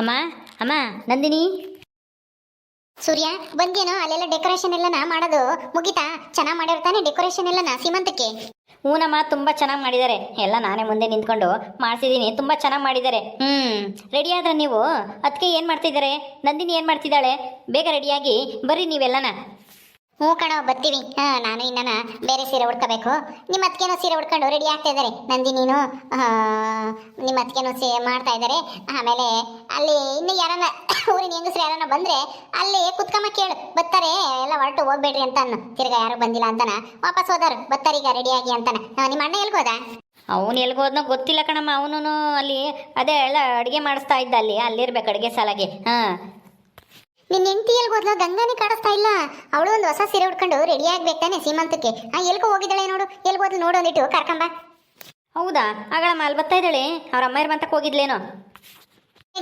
ಅಮ್ಮ ಅಮ್ಮ. ನಂದಿನಿ. ಸೂರ್ಯ ಬಂದೇನೋ ಅಲ್ಲೆಲ್ಲ ಡೆಕೋರೇಷನ್ ಎಲ್ಲನ ಮಾಡೋದು? ಮುಗಿತಾ? ಚೆನ್ನಾಗಿ ಮಾಡಿರ್ತಾನೆ ಡೆಕೋರೇಷನ್ ಎಲ್ಲನ ಸೀಮಂತಕ್ಕೆ? ಹೂನಮ್ಮ ತುಂಬ ಚೆನ್ನಾಗಿ ಮಾಡಿದ್ದಾರೆ. ಎಲ್ಲ ನಾನೇ ಮುಂದೆ ನಿಂತ್ಕೊಂಡು ಮಾಡಿಸಿದ್ದೀನಿ ತುಂಬ ಚೆನ್ನಾಗಿ ಮಾಡಿದ್ದಾರೆ. ಹ್ಞೂ ರೆಡಿ ಆದ್ರೆ ನೀವು? ಅದಕ್ಕೆ ಏನು ಮಾಡ್ತಿದ್ದಾರೆ? ನಂದಿನಿ ಏನು ಮಾಡ್ತಿದ್ದಾಳೆ? ಬೇಗ ರೆಡಿಯಾಗಿ ಬರ್ರಿ ನೀವೆಲ್ಲನ. ಹ್ಞೂ ಕಣೋ, ಬರ್ತೀವಿ. ಹಾಂ, ನಾನು ಇನ್ನನ ಬೇರೆ ಸೀರೆ ಉಡ್ಕೋಬೇಕು. ನಿಮ್ಮ ಅತ್ತಿಗೆನೋ ಸೀರೆ ಉಡ್ಕೊಂಡು ರೆಡಿ ಆಗ್ತಾ ಇದ್ದಾರೆ. ನಂದಿನೀನು ನೀನು ನಿಮ್ಮ ಅತ್ತಿಗೆನೂ ಸೇ ಮಾಡ್ತಾ ಇದ್ದಾರೆ. ಆಮೇಲೆ ಅಲ್ಲಿ ಇನ್ನು ಯಾರನ್ನ, ಊರಿನ ಹೆಂಗಸ್ರು ಯಾರನ್ನ ಬಂದ್ರೆ ಅಲ್ಲಿ ಕುತ್ಕಮ್ಮ ಕೇಳು. ಬರ್ತಾರೆ, ಎಲ್ಲ ಹೊರಟು ಹೋಗ್ಬೇಡ್ರಿ ಅಂತ ಅನ್ನು ತಿರ್ಗಾ ಯಾರು ಬಂದಿಲ್ಲ ಅಂತಾನ. ವಾಪಸ್ ಹೋದಾರು ಬರ್ತಾರೀಗ ರೆಡಿಯಾಗಿ ಅಂತಾನೆ. ನಿಮ್ಮ ಅಣ್ಣ ಎಲ್ಗೋದ? ಅವನು ಎಲ್ಗೋದ್ನೋ ಗೊತ್ತಿಲ್ಲ ಕಣಮ್ಮ. ಅವನು ಅಲ್ಲಿ, ಅದೇ ಎಲ್ಲ ಅಡುಗೆ ಮಾಡಿಸ್ತಾ ಇದ್ದ ಅಲ್ಲಿ. ಅಲ್ಲಿರ್ಬೇಕು ಅಡುಗೆ ಸಾಲಾಗಿ. ಹಾಂ ನಿನ್ನ ಹೆಂಡತಿ ಎಲ್ಗೋದ್ಲ ಗಂಗಾನೇ ಕಾಣಿಸ್ತಾ ಇಲ್ಲ. ಅವಳು ಒಂದು ಹೊಸ ಸೀರೆ ಉಟ್ಕೊಂಡು ರೆಡಿ ಆಗ್ಬೇಕು ತಾನೆ ಸೀಮಂತಕ್ಕೆ. ಆ ಎಲ್ಕೋ ಹೋಗಿದ್ದಾಳೆ ನೋಡು. ಎಲ್ಗೋದ್ಲು ನೋಡು ಅಂದಿಟ್ಟು ಕರ್ಕಂಬ. ಹೌದಾ? ಆಗಳಮ್ಮ ಅಲ್ಲಿ ಬರ್ತಾ ಇದ್ದಾಳೆ. ಅವ್ರ ಅಮ್ಮ ಮಂತಕ್ಕೆ ಹೋಗಿದ್ಲೇನೋ?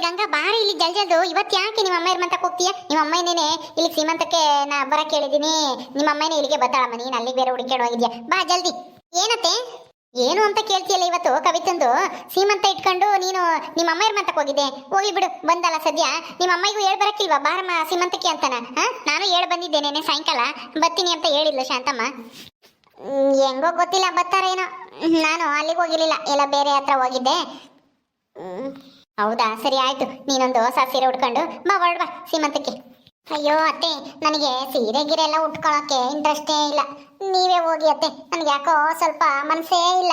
ಗಂಗಾ ಬಾರಿ ಇಲ್ಲಿ ಜಲ್ಜಲ್ದು ಇವತ್ತು ಯಾಕೆ ನಿಮ್ಮ ಅಮ್ಮ ಮಂತಕ್ಕೆ ಹೋಗ್ತೀಯ? ನಿಮ್ಮ ಅಮ್ಮನೇನೆ ಇಲ್ಲಿ ಸೀಮಂತಕ್ಕೆ ನಾ ಬರಕ್ಕೆ ಕೇಳಿದ್ದೀನಿ ನಿಮ್ಮ ಅಮ್ಮನೇ ಇಲ್ಲಿಗೆ ಬರ್ತಾಳಮ್ಮ. ನೀನು ಅಲ್ಲಿಗೆ ಬೇರೆ ಹುಡುಕ್ಯಾಡ್ ಹೋಗಿದ್ಯಾ? ಬಾ ಜಲ್ದಿ. ಏನತ್ತೆ? ಏನು ಅಂತ ಕೇಳ್ತೀಯಲ್ಲ ಇವತ್ತು ಕವಿತಂದು? ಸೀಮಂತ ಇಟ್ಕೊಂಡು ನೀನು ನಿಮ್ಮ ಅಮ್ಮ ಇರ್ಮಂತಕ್ಕೆ ಹೋಗಿದ್ದೆ. ಹೋಗಿ ಬಿಡು, ಬಂದಲ್ಲ ಸದ್ಯ. ನಿಮ್ಮ ಅಮ್ಮಗೂ ಹೇಳ್ ಬರಕ್ಕಿಲ್ವಾ? ಬಾರಮ್ಮ, ಸೀಮಂತಕ್ಕೆ ಅಂತಾನ? ಹಾಂ? ನಾನು ಹೇಳ್ ಬಂದಿದ್ದೇನೆ ಸಾಯಂಕಾಲ. ಬರ್ತೀನಿ ಅಂತ ಹೇಳಿದ್ಲು ಶಾಂತಮ್ಮ. ಹೆಂಗೋ ಗೊತ್ತಿಲ್ಲ ಬರ್ತಾರೇನೋ ನಾನು ಅಲ್ಲಿಗೆ ಹೋಗಿರಲಿಲ್ಲ. ಎಲ್ಲ ಬೇರೆ ಹತ್ರ ಹೋಗಿದ್ದೆ. ಹೌದಾ? ಸರಿ, ಆಯ್ತು. ನೀನೊಂದು ಹೊಸ ಸೀರೆ ಉಟ್ಕೊಂಡು ಬಾ, ಹೊರಡ್ಬಾ ಸೀಮಂತಕ್ಕೆ. ಅಯ್ಯೋ ಅತ್ತೆ, ನನಗೆ ಸೀರೆ ಗಿರೆ ಎಲ್ಲ ಉಟ್ಕೊಳ್ಳೋಕೆ ಇಂಟ್ರೆಸ್ಟೇ ಇಲ್ಲ. ನೀವೇ ಹೋಗಿ ಅತ್ತೆ, ನನಗೆ ಯಾಕೋ ಸ್ವಲ್ಪ ಮನಸ್ಸೇ ಇಲ್ಲ.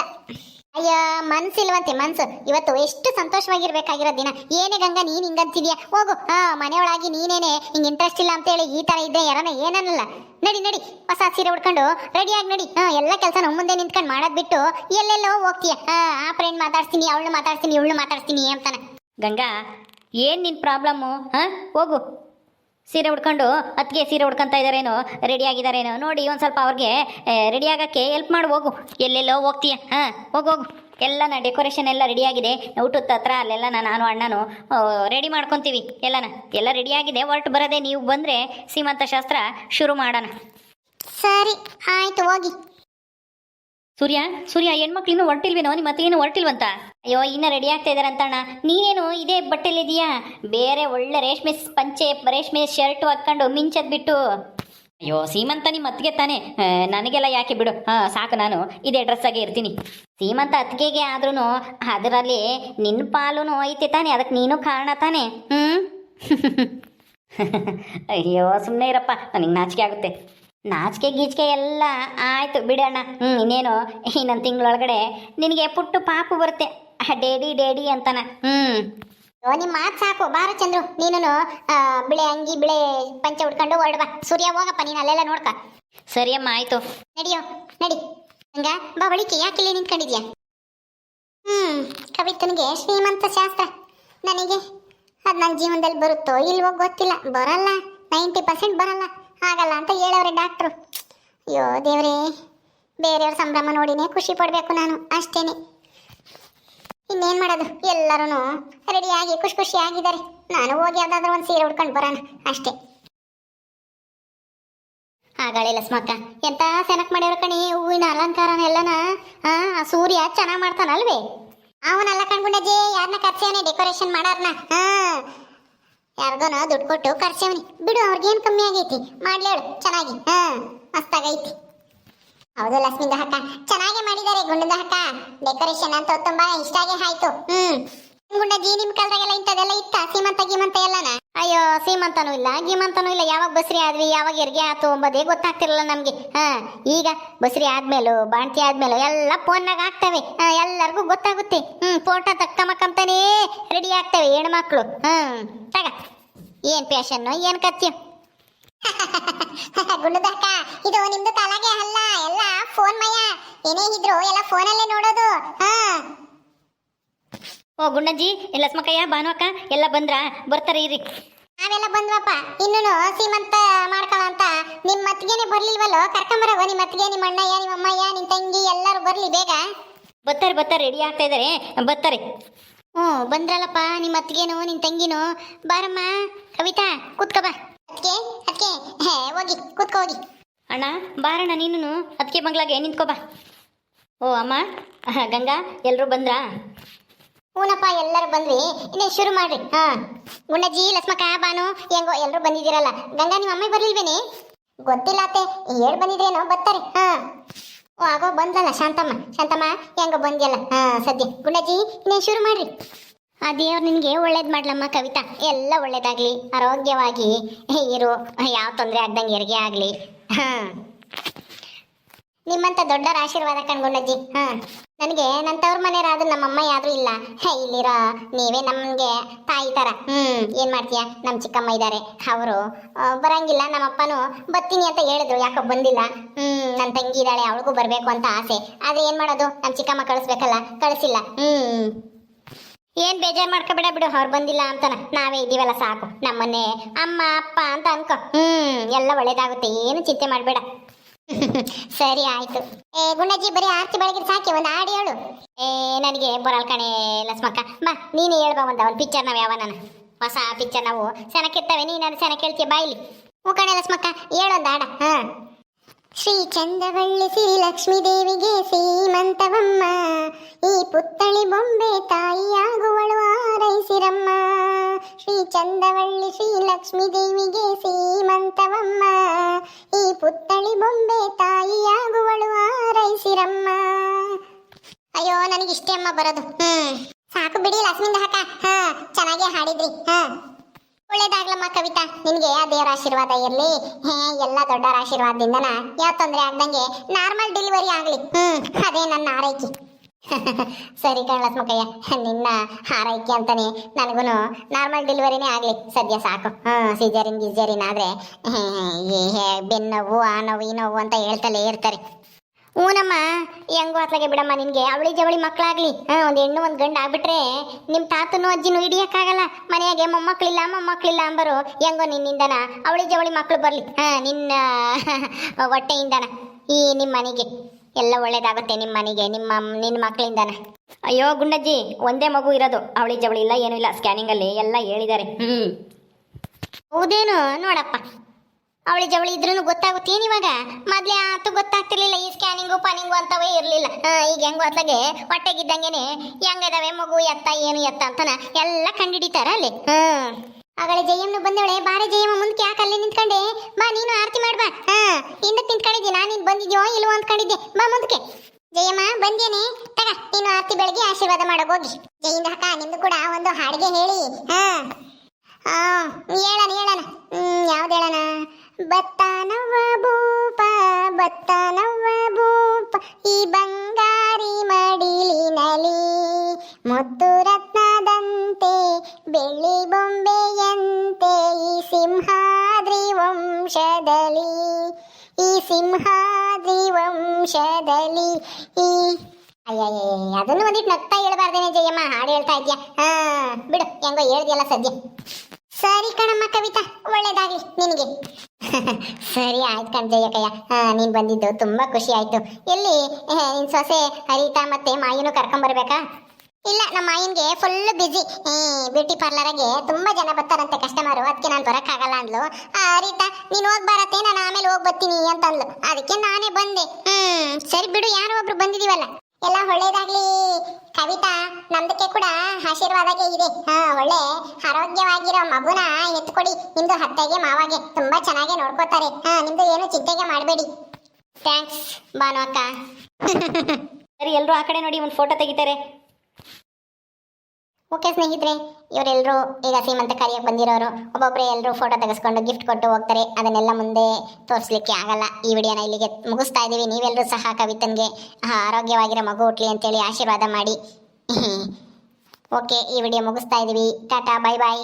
ಅಯ್ಯ, ಮನ್ಸಿಲ್ವಂತೆ ಮನ್ಸು. ಇವತ್ತು ಎಷ್ಟು ಸಂತೋಷವಾಗಿರ್ಬೇಕಾಗಿರೋ ದಿನ. ಏನೇ ಗಂಗಾ, ನೀನ್ ಹಿಂಗಂತಿದ್ಯಾ? ಹೋಗು. ಹಾ, ಮನೆಯೊಳಗೆ ನೀನೇನೆ ಹಿಂಗ್ ಇಂಟ್ರೆಸ್ಟ್ ಇಲ್ಲ ಅಂತ ಹೇಳಿ ಈ ತರ ಇದ್ದೆ ಯಾರನ್ನ ಏನನ್ನಲ್ಲ. ನಡಿ ನಡಿ, ಹೊಸ ಸೀರೆ ಉಟ್ಕೊಂಡು ರೆಡಿಯಾಗಿ ನಡಿ. ಹಾ, ಎಲ್ಲ ಕೆಲಸ ನಮ್ಮ ಮುಂದೆ ನಿಂತ್ಕೊಂಡು ಮಾಡೋದು ಬಿಟ್ಟು ಎಲ್ಲೆಲ್ಲೋ ಹೋಗ್ತೀಯ. ಹಾ, ಆ ಫ್ರೆಂಡ್ ಮಾತಾಡ್ತೀನಿ ಅವಳು ಮಾತಾಡ್ತೀನಿ ಇವಳು ಮಾತಾಡ್ತೀನಿ ಅಂತಾನೆ. ಗಂಗಾ, ಏನು ನಿನ್ನ ಪ್ರಾಬ್ಲಮ್ಮು ಹಾಂ, ಹೋಗು. ಸೀರೆ ಉಡ್ಕೊಂಡು ಅತ್ತಿಗೆ ಸೀರೆ ಉಡ್ಕೊಂತ ಇದ್ದಾರೇನೋ ರೆಡಿ ಆಗಿದ್ದಾರೇನೋ, ನೋಡಿ ಒಂದು ಸ್ವಲ್ಪ ಅವ್ರಿಗೆ ರೆಡಿ ಆಗೋಕ್ಕೆ ಹೆಲ್ಪ್ ಮಾಡಿ, ಹೋಗು. ಎಲ್ಲೆಲ್ಲೋ ಹೋಗ್ತೀಯ? ಹಾಂ, ಹೋಗು ಹೋಗು. ಎಲ್ಲನ ಡೆಕೋರೇಷನ್ ಎಲ್ಲ ರೆಡಿ ಆಗಿದೆ. ಊಟದ ಹತ್ರ ಅಲ್ಲೆಲ್ಲ ನಾನು ಅಣ್ಣನು ರೆಡಿ ಮಾಡ್ಕೊತೀವಿ ಎಲ್ಲನ. ಎಲ್ಲ ರೆಡಿ ಆಗಿದೆ, ಹೊರಟು ಬರೋದೇ ನೀವು ಬಂದರೆ ಸೀಮಂತ ಶಾಸ್ತ್ರ ಶುರು ಮಾಡೋಣ. ಸರಿ, ಆಯ್ತು, ಹೋಗಿ. ಸೂರ್ಯ ಸೂರ್ಯ, ಹೆಣ್ಮಕ್ಳಿನ್ನೂ ಹೊರಟಿಲ್ವೇನೋ? ನಿಮ್ಮ ಏನು ಹೊರಟಿಲ್ವಂತ? ಅಯ್ಯೋ, ಇನ್ನ ರೆಡಿ ಆಗ್ತಾ ಇದಾರೆ ಅಂತಣ್ಣ ನೀನೇನು ಇದೇ ಬಟ್ಟೆಲಿದೀಯಾ ಬೇರೆ ಒಳ್ಳೆ ರೇಷ್ಮೆ ಪಂಚೆ, ರೇಷ್ಮೆ ಶರ್ಟ್ ಹಾಕ್ಕೊಂಡು ಮಿಂಚದ್ ಬಿಟ್ಟು. ಅಯ್ಯೋ, ಸೀಮಂತ ನಿಮ್ಮ ಅತ್ತಿಗೆ ತಾನೆ. ನನಗೆಲ್ಲ ಯಾಕೆ ಬಿಡು. ಹಾ, ಸಾಕು ನಾನು. ಇದೇ ಡ್ರೆಸ್ಸಾಗೆ ಇರ್ತೀನಿ. ಸೀಮಂತ ಅತ್ತಿಗೆಗೆ ಆದ್ರೂ ಅದರಲ್ಲಿ ನಿನ್ನ ಪಾಲುನು ಐತೆ ತಾನೆ. ಅದಕ್ಕೆ ನೀನು ಕಾರಣ ತಾನೆ. ಹ್ಞೂ ಅಯ್ಯೋ ಸುಮ್ಮನೆ ಇರಪ್ಪ. ನನಗೆ ನಾಚಿಕೆ ಆಗುತ್ತೆ. ನಾಚಿಕೆ ಗೀಚಿಕೆ ಎಲ್ಲ ಆಯ್ತು ಬಿಡೋಣ ಹ್ಞೂ ಇನ್ನೇನು? ಇನ್ನೊಂದು ತಿಂಗಳೊಳಗಡೆ ನಿನಗೆ ಪುಟ್ಟು ಪಾಪು ಬರುತ್ತೆ. ಡೇಡಿ ಡೇಡಿ ಅಂತಾನ. ಹ್ಞೂ ಓ ನಿಮ್ಮ ಮಾತು ಸಾಕು. ಬಾರ ಚಂದ್ರು. ನೀನು ಬಿಳೆ ಅಂಗಿ ಬಿಳೆ ಪಂಚೆ ಉಟ್ಕೊಂಡು ಹೊರಡ್ಬಾ ಸೂರ್ಯ ಹೋಗಪ್ಪ ನೀನು ಅಲ್ಲೆಲ್ಲ ನೋಡ್ಕ. ಸರಿಯಮ್ಮ ಆಯಿತು. ನಡಿಯೋ ನಡಿ. ಹಂಗ? ಬಾ ಬಳಿಕೆ ಯಾಕೆ ಇಲ್ಲಿ ನಿಂತ್ಕೊಂಡಿದ್ಯಾ? ಹ್ಞೂ ಕವಿತನಿಗೆ ಶ್ರೀಮಂತ ಶಾಸ್ತ್ರ. ನನಗೆ ಅದು ನನ್ನ ಜೀವನದಲ್ಲಿ ಬರುತ್ತೋ ಇಲ್ವೋ ಗೊತ್ತಿಲ್ಲ. ಬರಲ್ಲ. ನೈಂಟಿ ಪರ್ಸೆಂಟ್ ಬರಲ್ಲ. ಆಗಲ್ಲ ಅಂತ ಹೇಳವ್ರೆ ಡಾಕ್ಟ್ರು ಅಯ್ಯೋ ದೇವ್ರೇ, ಬೇರೆಯವ್ರ ಸಂಭ್ರಮ ನೋಡಿನೇ ಖುಷಿ ಪಡಬೇಕು ನಾನು, ಅಷ್ಟೇನೆ. ಇನ್ನೇನ್ ಮಾಡೋದು? ಎಲ್ಲರೂ ರೆಡಿಯಾಗಿ ಖುಷಿ ಖುಷಿ ಆಗಿದ್ದಾರೆ. ನಾನು ಹೋಗಿ ಯಾವ್ದಾದ್ರು ಒಂದು ಸೀರೆ ಉಟ್ಕೊಂಡು ಬರೋಣ, ಅಷ್ಟೇ. ಆಗಲಿಲ್ಲ ಲಸ್ಮಕ್ಕ ಎಂತ ಸೆನಕ್ ಮಾಡ್ಯವ್ರ ಕಣಿ, ಹೂವಿನ ಅಲಂಕಾರನ ಎಲ್ಲನ, ಆ ಸೂರ್ಯ ಚೆನ್ನಾಗಿ ಮಾಡ್ತಾನಲ್ವೇ? ಅವನಲ್ಲ ಕಣ್ಗುಂಡಜ್ಜಿ ಯಾರನ್ನ ಕರ್ಸ್ಯಾವನೆ ಡೆಕೋರೇಷನ್ ಮಾಡಾರ್ನ? ಹಾ. ಯಾರ್ದೋನ ದುಡ್ಡು ಕೊಟ್ಟು ಕರ್ಸೇವನಿ. ಬಿಡು, ಅವ್ರಿಗೇನು ಕಮ್ಮಿ ಆಗೈತಿ. ಮಾಡ್ಲೇಳು ಚೆನ್ನಾಗಿ. ಹಾ ಮಸ್ತಾಗೈತಿ ಹೌದು ಲಕ್ಷ್ಮಿಂದ ಹಕ್ಕ ಚೆನ್ನಾಗಿ ಮಾಡಿದ್ದಾರೆ ಗುಂಡದ ಹಕ್ಕ ಡೆಕೋರೇಷನ್ ಅಂತ ತುಂಬಾ ಇಷ್ಟಾಗೆ ಆಯ್ತು. ಹ್ಮ್. ಗುಂಡಜ್ಜಿ ನಿಮ್ ಕಾಲದಾಗೆಲ್ಲ ಇಂಥದೆಲ್ಲ ಇತ್ತ? ಸೀಮಂತ, ಗೀಮಂತ ಎಲ್ಲನ? ಅಯ್ಯೋ, ಸೀಮಂತನೂ ಇಲ್ಲ, ಗೀಮಂತನು ಇಲ್ಲ. ಯಾವಾಗ ಬಸ್ರಿ ಆದ್ವಿ, ಯಾವಾಗ ಎರ್ಗೆ ಆತು ಅಂಬೋದೇ ಗೊತ್ತಾಗ್ತಿರಲ್ಲ ನಮ್ಗೆ. ಹಾ, ಈಗ ಬಸ್ರಿ ಆದ್ಮೇಲೂ, ಬಾಣ್ತಿ ಆದ್ಮೇಲೂ ಎಲ್ಲ ಫೋನ್ನಾಗ ಆಗ್ತವೆ. ಎಲ್ಲರಿಗೂ ಗೊತ್ತಾಗುತ್ತೆ. ಹ್ಮ್, ಫೋಟೋ ತಕ್ಕಮಕ್ಕಂತಾನೇ ರೆಡಿ ಆಗ್ತವೆ ಹೆಣ್ಮಕ್ಳು. ಹ್ಮ್, ತಗ. ಏನ್ ಪ್ಯಾಷನ್ ಏನ್ ಕತ್ತಿ ಗುಂಡುದಕ್ಕ ಇದು ನಿಮ್ದು ತಲೆಗೆ ಅಲ್ಲ ಎಲ್ಲ ಫೋನ್ ಮಯ. ಏನೇ ಇದ್ರು ಎಲ್ಲ ಫೋನಲ್ಲೇ ನೋಡೋದು. ಹಾ. ಓ ಗುಂಡಜ್ಜಿ ಸ್ಮಕಯ್ಯ ಭಾನುವಕ್ಕ ಎಲ್ಲ ಬಂದ್ರ? ಬರ್ತಾರೆ ಇರಿ. ನಾವೆಲ್ಲ ಬಂದ್ವಪ್ಪ. ಇನ್ನೂ ಸೀಮಂತ ಮಾಡ್ಕೊಳ ಅಂತ. ನಿಮ್ ಮತ್ತಿಗೆನೆ ಬರ್ಲಿಲ್ವಲ್ಲೋ? ಕರ್ಕೊಂಬರವ ನಿಮ್ಮ ಮತ್ತಿಗೆ ನಿಮ್ಮ ಅಣ್ಣಯ್ಯ ನಿಮ್ಮ ಅಮ್ಮಯ್ಯ ನಿಮ್ ತಂಗಿ ಎಲ್ಲರೂ ಬರ್ಲಿ ಬೇಗ. ಬರ್ತಾರೆ ಬರ್ತಾರೆ ರೆಡಿ ಆಗ್ತಾ ಇದಾರೆ. ಬರ್ತಾರೆ. ಹ್ಞೂ, ಬಂದ್ರಲ್ಲಪ್ಪ ನಿಮ್ಮ ಅತ್ತಿಗೆನು, ನಿನ್ ತಂಗಿನು. ಬಾರಮ್ಮ, ಕವಿತಾ, ಕೂತ್ಕೋ ಬಾ. ಅದಕ್ಕೆ ಅದಕ್ಕೆ ಹೋಗಿ, ಕೂತ್ಕೋ, ಹೋಗಿ. ಅಣ್ಣ, ಬಾರಣ್ಣ ನೀನು ಅದಕ್ಕೆ ಮಗ್ಲಾಗೆ ನಿಂತ್ಕೋ ಬಾ. ಓ, ಅಮ್ಮ ಗಂಗಾ ಎಲ್ಲರೂ ಬಂದ್ರಾ? ಹೂನಪ್ಪ, ಎಲ್ಲರೂ ಬಂದ್ವಿ. ಇನ್ನೇ ಶುರು ಮಾಡ್ರಿ. ಹಾಂ. ಗುಂಡಜ್ಜಿ ಲಸ್ಮಕ ಬಾನು ಹೆಂಗೋ ಎಲ್ಲರೂ ಬಂದಿದ್ದೀರಲ್ಲ. ಗಂಗಾ ನಿಮ್ಮ ಅಮ್ಮ ಬರ್ಲಿಲ್ವೇನೆ? ಗೊತ್ತಿಲ್ಲ ಅತ್ತೆ. ಹೇಳಿ ಬಂದಿದ್ರೇನೋ, ಬರ್ತಾರೆ. ಹಾ. ಓ, ಆಗೋ ಬಂದಲ್ಲ ಶಾಂತಮ್ಮ. ಶಾಂತಮ್ಮ, ಹೆಂಗ ಬಂದ್ಯಲ್ಲ? ಹಾ, ಸದ್ಯ. ಗುಂಡಜ್ಜಿ ಇನ್ನೇ ಶುರು ಮಾಡ್ರಿ? ಆ ದೇವ್ರು ನಿನಗೆ ಒಳ್ಳೇದು ಮಾಡ್ಲಮ್ಮ, ಕವಿತಾ. ಎಲ್ಲ ಒಳ್ಳೇದಾಗ್ಲಿ, ಆರೋಗ್ಯವಾಗಿ ಇರು. ಯಾವ ತೊಂದರೆ ಆಗ್ದಂಗೆ ಹೆರಿಗೆ ಆಗಲಿ. ಹಾ. ನಿಮ್ಮಂತ ದೊಡ್ಡರ ಆಶೀರ್ವಾದ ಕಣ್ಗೊಂಡಜ್ಜಿ. ಹಾ, ನನಗೆ ನನ್ನ ತವ್ರ ನಮ್ಮ ನಮ್ಮಮ್ಮ ಯಾರು ಇಲ್ಲ ಇಲ್ಲಿರೋ ನೀವೇ ನಮಗೆ ತಾಯಿ ತರ. ಹ್ಮ್, ಏನ್ ಮಾಡ್ತೀಯ? ನಮ್ಮ ಚಿಕ್ಕಮ್ಮ ಇದ್ದಾರೆ ಅವರು ಬರಂಗಿಲ್ಲ, ನಮ್ಮಪ್ಪನೂ ಬರ್ತೀನಿ ಅಂತ ಹೇಳಿದ್ರು, ಯಾಕೋ ಬಂದಿಲ್ಲ. ಹ್ಮ್ ನನ್ನ ತಂಗಿ ಇದ್ದಾಳೆ, ಅವಳಿಗೂ ಬರಬೇಕು ಅಂತ ಆಸೆ. ಆದ್ರೆ ಏನ್ ಮಾಡೋದು? ನಮ್ಮ ಚಿಕ್ಕಮ್ಮ ಕಳಿಸ್ಬೇಕಲ್ಲ? ಕಳಿಸಿಲ್ಲ. ಹ್ಮ್. ಏನ್ ಬೇಜಾರ್ ಮಾಡ್ಕೊಬೇಡ ಬಿಡು, ಅವ್ರು ಬಂದಿಲ್ಲ ಅಂತಾನ. ನಾವೇ ಇದೀವಲ್ಲ ಸಾಕು. ನಮ್ಮನ್ನೇ ಅಮ್ಮ, ಅಪ್ಪ ಅಂತ ಅನ್ಕೋ. ಹ್ಮ್, ಎಲ್ಲ ಒಳ್ಳೇದಾಗುತ್ತೆ, ಏನು ಚಿಂತೆ ಮಾಡಬೇಡ. ಸರಿ ಆಯ್ತು. ಏ, ಗುಂಡಜ್ಜಿ, ಬರೀ ಆರ್ತಿ ಬೆಳಗ್ಗೆ ಸಾಕಿ, ಒಂದು ಹಾಡು ಹೇಳು. ಏ, ನನಗೆ ಬರಲ್ ಕಣೆ ಲಸ್ಮಕ್ಕ ಬಾ, ನೀನು ಹೇಳ್ಬಾ ಒಂದ, ಒಂದು ಪಿಕ್ಚರ್ ನಾವು ಯಾವ ನಾನು ಹೊಸ ಪಿಕ್ಚರ್ ನಾವು. ಸೆನಕ್ಕಿರ್ತವೆ ನೀನು ಅದು ಸೆನಕ್ ಹೇಳ್ತೀಯ ಬಾಯಿಲಿ ಹ್ಞೂ ಕಣೆ ಲಸ್ಮಕ್ಕ ಹೇಳೊಂದು ಹಾಡ. ಶ್ರೀ ಚಂದವಳ್ಳಿ ಶ್ರೀ ಲಕ್ಷ್ಮೀ ದೇವಿಗೆ ಸೀಮಂತವಮ್ಮ ಈ ಪುತ್ತಳಿ ಬೊಂಬೆ ತಾಯಿಯಾಗುವಳು ಆರೈಸಿರಮ್ಮ. ಶ್ರೀ ಚಂದವಳ್ಳಿ ಶ್ರೀ ಲಕ್ಷ್ಮೀ ದೇವಿಗೆ ಸೀಮಂತವಮ್ಮ ಈ ಪುತ್ತಳಿ ಬೊಂಬೆ ತಾಯಿಯಾಗುವಳು ಆರೈಸಿರಮ್ಮ. ಅಯ್ಯೋ, ನನಗಿಷ್ಟೇ ಅಮ್ಮ ಬರೋದು. ಹ್ಮ್. ಸಾಕು ಬಿಡಿ ಲಕ್ಷ್ಮಿಂದ ಹಾಕ ಹಾ, ಚೆನ್ನಾಗೇ ಹಾಡಿದ್ರಿ. ಹಾ. ಒಳ್ಳೇದಾಗ್ಲಮ್ಮ ಕವಿತಾ. ನಿನ್ಗೆ ಆ ದೇವರ ಆಶೀರ್ವಾದ ಇರ್ಲಿ. ಹೇ ಎಲ್ಲ ದೊಡ್ಡರ ಆಶೀರ್ವಾದದಿಂದನ? ಯಾವ ತೊಂದರೆ ಆಗ್ದಂಗೆ ನಾರ್ಮಲ್ ಡೆಲಿವರಿ ಆಗ್ಲಿ. ಹ್ಮ್ ಅದೇ ನನ್ನ ಆರೈಕೆ. ಸರಿ ಕಣಲಸ್ಮಕಯ್ಯ ನಿನ್ನ ಆರೈಕೆ ಅಂತಾನೆ ನನಗೂ ನಾರ್ಮಲ್ ಡೆಲಿವರಿನೇ ಆಗ್ಲಿ. ಸದ್ಯ ಸಾಕು. ಹ್ಮ್ ಸಿಜರಿನ್ ಗಿಜರಿನ್ ಆದ್ರೆ ಹೇ, ಬೆನ್ನೋವು ಆ ನೋವು ಈ ನೋವು ಅಂತ ಹೇಳ್ತಲೇ ಇರ್ತಾರೆ. ಹೂನಮ್ಮ ಹೆಂಗೋ ಅತ್ಲಾಗೆ ಬಿಡಮ್ಮ ನಿನಗೆ. ಅವಳಿ ಜವಳಿ ಮಕ್ಕಳಾಗ್ಲಿ ಹಾಂ, ಒಂದು ಹೆಣ್ಣು, ಒಂದು ಗಂಡ ಆಗ್ಬಿಟ್ರೆ ನಿಮ್ಮ ತಾತನು ಅಜ್ಜಿನೂ ಹಿಡಿಯೋಕ್ಕಾಗಲ್ಲ. ಮನೆಯಾಗೆ ಮೊಮ್ಮಕ್ಳಿಲ್ಲ ಮೊಮ್ಮಕ್ಳಿಲ್ಲ ಅಂಬರು. ಹೆಂಗೋ ನಿನ್ನಿಂದನ? ಅವಳಿ ಜವಳಿ ಮಕ್ಕಳು ಬರಲಿ. ಹಾ, ನಿನ್ನ ಹೊಟ್ಟೆಯಿಂದನ? ಈ ನಿಮ್ಮ ಮನೆಗೆ. ಎಲ್ಲ ಒಳ್ಳೇದಾಗುತ್ತೆ ನಿಮ್ಮ ಮನೆಗೆ, ನಿಮ್ಮ ನಿನ್ನ ಮಕ್ಕಳಿಂದನ ಅಯ್ಯೋ ಗುಂಡಜ್ಜಿ, ಒಂದೇ ಮಗು ಇರೋದು. ಅವಳಿ ಜವಳಿ ಇಲ್ಲ, ಏನೂ ಇಲ್ಲ. ಸ್ಕ್ಯಾನಿಂಗಲ್ಲಿ ಎಲ್ಲ ಹೇಳಿದ್ದಾರೆ. ಹ್ಞೂ ಹೌದೇನು? ನೋಡಪ್ಪ. ಅವಳಿ ಜವಳಿ ಇದ್ರೂ ಗೊತ್ತಾಗುತ್ತೇನು ಇವಾಗ? ಮೊದಲೇ ಆತು ಗೊತ್ತಾಗ್ತಿರ್ಲಿಲ್ಲ, ಈ ಸ್ಕ್ಯಾನಿಂಗು, ಪಾನಿಂಗು ಅಂತವೇ ಇರಲಿಲ್ಲ. ಈಗ ಹೆಂಗು ಅತ್ಲಾಗೆ ಹೊಟ್ಟೆಗಿದ್ದಂಗೆನೆ ಹೆಂಗದವೆ ಮಗು ಎತ್ತ, ಏನು ಎತ್ತ ಅಂತನ ಎಲ್ಲ ಕಂಡಿಡಿತಾರ ಅಲ್ಲಿ. ಹ್ಮ್ ಆಗಳೇ ಜಯಮ್ಮನು ಬಂದವಳೆ, ಬಾರೆ ಜಯಮ್ಮ ಮುಂದಕ್ಕೆ ಯಾಕೆ ಅಲ್ಲಿ ನಿಂತ್ಕೊಂಡೆ? ಬಾ, ನೀನು ಆರತಿ ಮಾಡ್ಬಾ ಹಾ ಹಿಂದಕ್ಕೆ ನಿಂತ್ಕೊಂಡಿದ್ದೆ, ನಾನು ನೀನು ಬಂದಿದ್ಯೋ ಇಲ್ವೋ ಅಂದ್ಕೊಂಡಿದ್ದೆ. ಬಾ ಮುಂದಕ್ಕೆ ಜಯಮ್ಮ ಬಂದೇನೆ ತಗ, ನೀನು ಆರತಿ ಬೆಳಗ್ಗೆ ಆಶೀರ್ವಾದ ಮಾಡೋಗೋಗಿ ಜಯಿಂದ ಅಕ್ಕ ನಿಮ್ದು ಕೂಡ ಒಂದು ಹಾಡಿಗೆ ಹೇಳಿ. ಹಾ. ಹಾಂ ಹೇಳಣ ಹೇಳಣ. ಹ್ಞೂ ಯಾವ್ದು ಹೇಳಣ? ಬತ್ತಾನವ್ವ ಭೂಪ ಬತ್ತಾನವ್ವ ಭೂಪ, ಈ ಬಂಗಾರಿ ಮಡಿಲಿನಲಿ ಮುತ್ತು ರತ್ನದಂತೆ, ಬೆಳ್ಳಿ ಬೊಂಬೆಯಂತೆ, ಈ ಸಿಂಹಾದ್ರಿ ವಂಶದಲ್ಲಿ, ಈ ಸಿಂಹಾದ್ರಿ ವಂಶದಲ್ಲಿ, ಈ ಅಯ್ಯಯ್ಯ ಅದನ್ನು ಒಂದಿಟ್ಟು ನಗ್ತಾ ಹೇಳ್ಬಾರ್ದೇನೆ ಜಯಮ್ಮ, ಹಾಡು ಹೇಳ್ತಾ ಇದ್ಯಾ ಹಾ, ಬಿಡು, ಹೆಂಗೋ ಹೇಳ್ದಿಯಲ್ಲ ಸದ್ಯ. ಸರಿ ಕಣಮ್ಮ ಕವಿತಾ, ಒಳ್ಳೇದಾಗ್ಲಿ ನಿನಗೆ. ಸರಿ ಆಯ್ತು ಕಣ್ ನೀನು ಬಂದಿದ್ದು ತುಂಬಾ ಖುಷಿ ಆಯ್ತು. ಎಲ್ಲಿ ಏ, ನಿನ್ ಸೊಸೆ ಹರಿತಾ ಮತ್ತೆ ಮಾಯಿನೂ ಕರ್ಕೊಂಬರ್ಬೇಕಾ ಇಲ್ಲ ನಮ್ಮ ಮಾಯಿನ್ಗೆ ಫುಲ್ ಬ್ಯುಸಿ ಬ್ಯೂಟಿ ಪಾರ್ಲರ್ಗೆ ತುಂಬಾ ಜನ ಬರ್ತಾರಂತೆ ಕಸ್ಟಮರು ಅದಕ್ಕೆ ನಾನು ಬರೋಕ್ಕಾಗಲ್ಲ ಅಂದ್ಲು. ಹರಿತಾ ನೀನು ಹೋಗ್ ಬರತ್ತೆ ನಾನು ಆಮೇಲೆ ಹೋಗ್ ಬರ್ತೀನಿ ಅಂತ ಅಂದ್ಲು ಅದಕ್ಕೆ ನಾನೇ ಬಂದೆ. ಹ್ಮ್ ಸರಿ ಬಿಡು ಯಾರೋ ಒಬ್ರು ಬಂದಿದೀವಲ್ಲ. ಎಲ್ಲ ಒಳ್ಳೇದಾಗ್ಲಿ. ಕವಿತಾ ನಮ್ದಕ್ಕೆ ಕೂಡ ಆಶೀರ್ವಾದಕ್ಕೆ ಇದೆ. ಹಾ, ಒಳ್ಳೆ ಆರೋಗ್ಯವಾಗಿರೋ ಮಗುನ ಎತ್ಕೊಡಿ. ನಿಮ್ದು ಹತ್ತೆಗೆ ಮಾವಾಗೆ ತುಂಬಾ ಚೆನ್ನಾಗಿ ನೋಡ್ಕೋತಾರೆ. ಹಾ, ನಿಮ್ದು ಏನು ಚಿಂತೆಗೆ ಮಾಡಬೇಡಿ. ಥ್ಯಾಂಕ್ಸ್ ಭಾನು ಅಕ್ಕ. ಸರಿ ಎಲ್ಲರೂ ಆ ಕಡೆ ನೋಡಿ ಒಂದು ಫೋಟೋ ತೆಗಿತಾರೆ. ಓಕೆ ಸ್ನೇಹಿತರೆ ಇವರೆಲ್ಲರೂ ಈಗ ಸೀಮಂತ ಕಾರ್ಯಕ್ಕೆ ಬಂದಿರೋರು ಒಬ್ಬೊಬ್ಬರೇ ಎಲ್ಲರೂ ಫೋಟೋ ತೆಗೆಸ್ಕೊಂಡು ಗಿಫ್ಟ್ ಕೊಟ್ಟು ಹೋಗ್ತಾರೆ. ಅದನ್ನೆಲ್ಲ ಮುಂದೆ ತೋರಿಸ್ಲಿಕ್ಕೆ ಆಗಲ್ಲ. ಈ ವಿಡಿಯೋನ ಇಲ್ಲಿಗೆ ಮುಗಿಸ್ತಾ ಇದ್ದೀವಿ. ನೀವೆಲ್ಲರೂ ಸಹ ಕವಿತನ್ಗೆ ಆರೋಗ್ಯವಾಗಿರೋ ಮಗು ಹುಟ್ಲಿ ಅಂತೇಳಿ ಆಶೀರ್ವಾದ ಮಾಡಿ. ಓಕೆ ಈ ವಿಡಿಯೋ ಮುಗಿಸ್ತಾ ಇದ್ದೀವಿ ಟಾಟಾ ಬಾಯ್ ಬಾಯ್